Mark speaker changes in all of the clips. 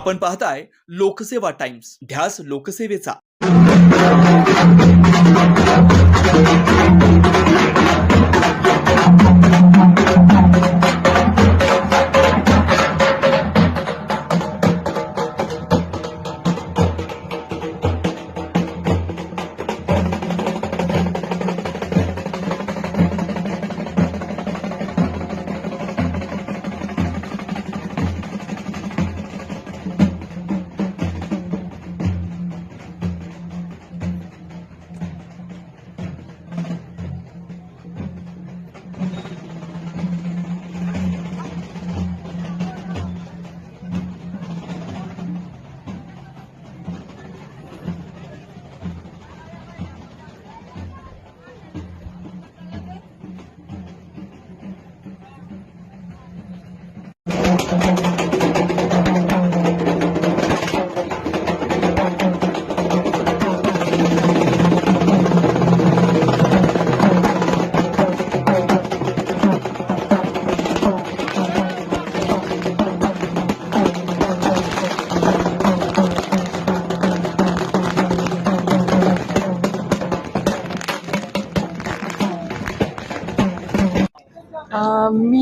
Speaker 1: आपण पाहताय लोकसेवा टाइम्स. ध्यास लोकसेवेचा.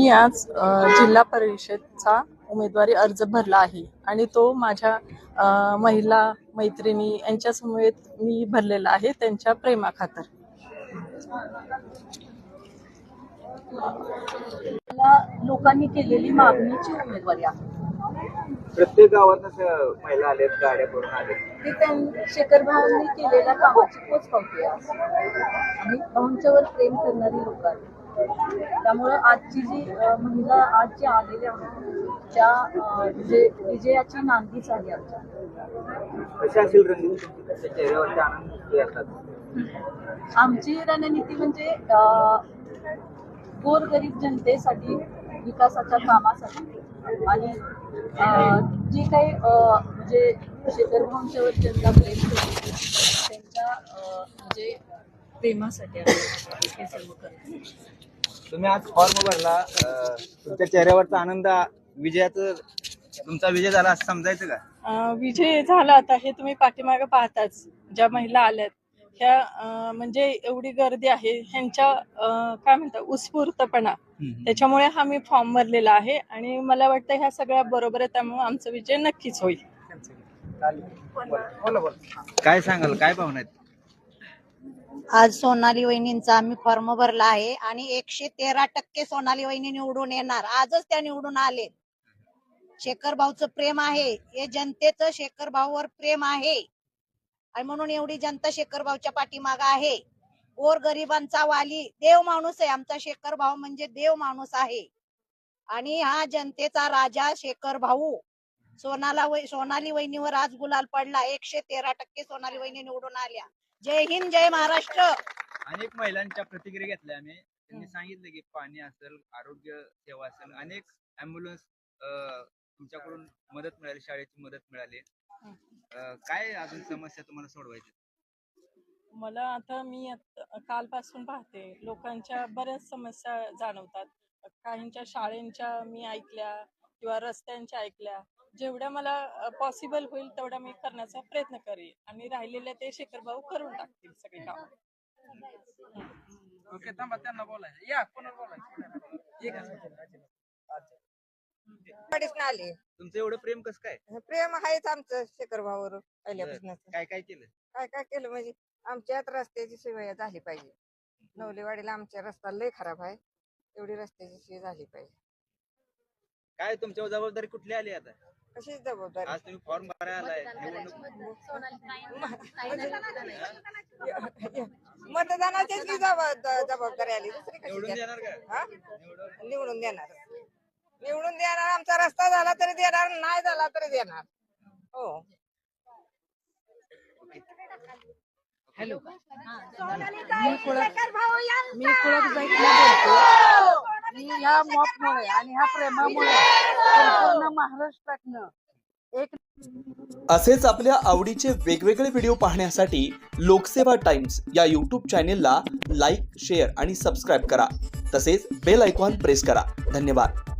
Speaker 2: मी आज जिल्हा परिषदचा उमेदवारी अर्ज भरला आहे आणि तो माझ्या महिला मैत्रिणी यांच्या समवेत मी भरलेला आहे त्यांच्या प्रेमाखातर.
Speaker 3: लोकांनी केलेली मागणीची उमेदवारी आहे.
Speaker 4: प्रत्येक गावात असं महिला आल्यात गाड्या करून आल्यात
Speaker 3: ती त्यां शेखर भावांनी केलेल्या कामाची पोच पावते आज आणि भाऊंच्यावर प्रेम करणारी लोक आहेत. त्यामुळं आजची जी महिला आज जे आलेल्या त्या विजयाची नांदीच आहे आमच्या आमची रणनीती म्हणजे गोरगरीब जनतेसाठी विकासाच्या कामासाठी. आणि जे काही म्हणजे शेखर भाऊंच्यावर जनता प्रेम करते त्यांच्या म्हणजे प्रेमासाठी हे सर्व करतो
Speaker 4: तुम्ही आज फॉर्म भरला तुमच्या चेहऱ्यावरचा आनंद विजयाचं तुमचा विजय झाला असं समजायचं का?
Speaker 2: विजय झाला आता हे तुम्ही पाठीमागे पाहताच ज्या महिला आल्यात. ह्या म्हणजे एवढी गर्दी आहे ह्यांच्या काय म्हणतात उत्स्फूर्तपणा. त्याच्यामुळे हा मी फॉर्म भरलेला आहे आणि मला वाटतं ह्या सगळ्या बरोबर आहे त्यामुळे आमचा विजय नक्कीच होईल.
Speaker 4: काय सांगाल काय भावना आहेत?
Speaker 5: आज सोनाली वहिनींचा आम्ही फॉर्म भरला आहे आणि एकशे तेरा टक्के सोनाली वहिनी निवडून येणार. आजच त्या निवडून आले. शेखर भाऊचं प्रेम आहे. हे जनतेचं शेखर भाऊवर प्रेम आहे. आणि म्हणून एवढी जनता शेखर भाऊच्या पाठीमाग आहे. गोर गरिबांचा वाली देव माणूस आहे. आमचा शेखर भाऊ म्हणजे देव माणूस आहे. आणि हा जनतेचा राजा शेखर भाऊ. सोनाला सोनाली वहिनीवर आज गुलाल पडला. एकशे तेरा टक्के सोनाली वहिनी निवडून आल्या. जय हिंद जय महाराष्ट्र.
Speaker 4: अनेक महिलांच्या प्रतिक्रिया घेतल्या आम्ही. त्यांनी सांगितलं की पाणी असेल आरोग्य सेवा असेल अनेक अँब्युलन्स तुमच्याकडून मदत मिळाली शाळेची मदत मिळाली. अं, काय अजून समस्या तुम्हाला सोडवायची?
Speaker 2: मला आता मी आत- कालपासून पाहते. लोकांच्या बऱ्याच समस्या जाणवतात. काहींच्या शाळेंच्या मी ऐकल्या किंवा रस्त्यांच्या ऐकल्या जेवढ्या मला पॉसिबल होईल तेवढ्या मी करण्याचा प्रयत्न करेन आणि राहिलेल्या ते शेखर भाऊ करून टाकतील सगळे काम.
Speaker 4: ओके थांबा त्यांना बोलायचं. या कोणाला बोलायचं?
Speaker 6: आले.
Speaker 4: तुमचं एवढं प्रेम कसं काय?
Speaker 6: प्रेम आहेच आमचं शेखर भावावर पहिल्यापासून
Speaker 4: काय काय केलं?
Speaker 6: काय काय केलं? म्हणजे आमच्यात रस्त्याची सोय झाली पाहिजे. नवलेवाडीला आमच्या रस्ता लय खराब आहे. एवढी रस्त्याची सोय झाली पाहिजे.
Speaker 4: काय तुमच्यावर जबाबदारी कुठली आली आता?
Speaker 6: कशी जबाबदारी?
Speaker 4: आज तुम्ही फॉर्म भरायला आलाय. निवडणूक
Speaker 6: मतदानाचीच की जबाब- जबाबदारी आली? दुसरी कशी
Speaker 4: निवडून
Speaker 6: देणार?
Speaker 4: देणार का
Speaker 6: हा? निवडून देणार. निवडून देणार आमचा रस्ता झाला तरी देणार नाही झाला तरी देणार. हो.
Speaker 7: मी कुळक मी कुळक बोलतो आणि ह्या मॉपमुळे आणि ह्या प्रेमामुळे संपूर्ण महाराष्ट्रातनं एक
Speaker 1: असेच आपल्या आवडीचे वेगवेगळे व्हिडिओ पाहण्यासाठी लोकसेवा टाइम्स या यूट्यूब चॅनेलला लाईक शेअर आणि सबस्क्राईब करा. तसेच बेल आयकॉन प्रेस करा. धन्यवाद.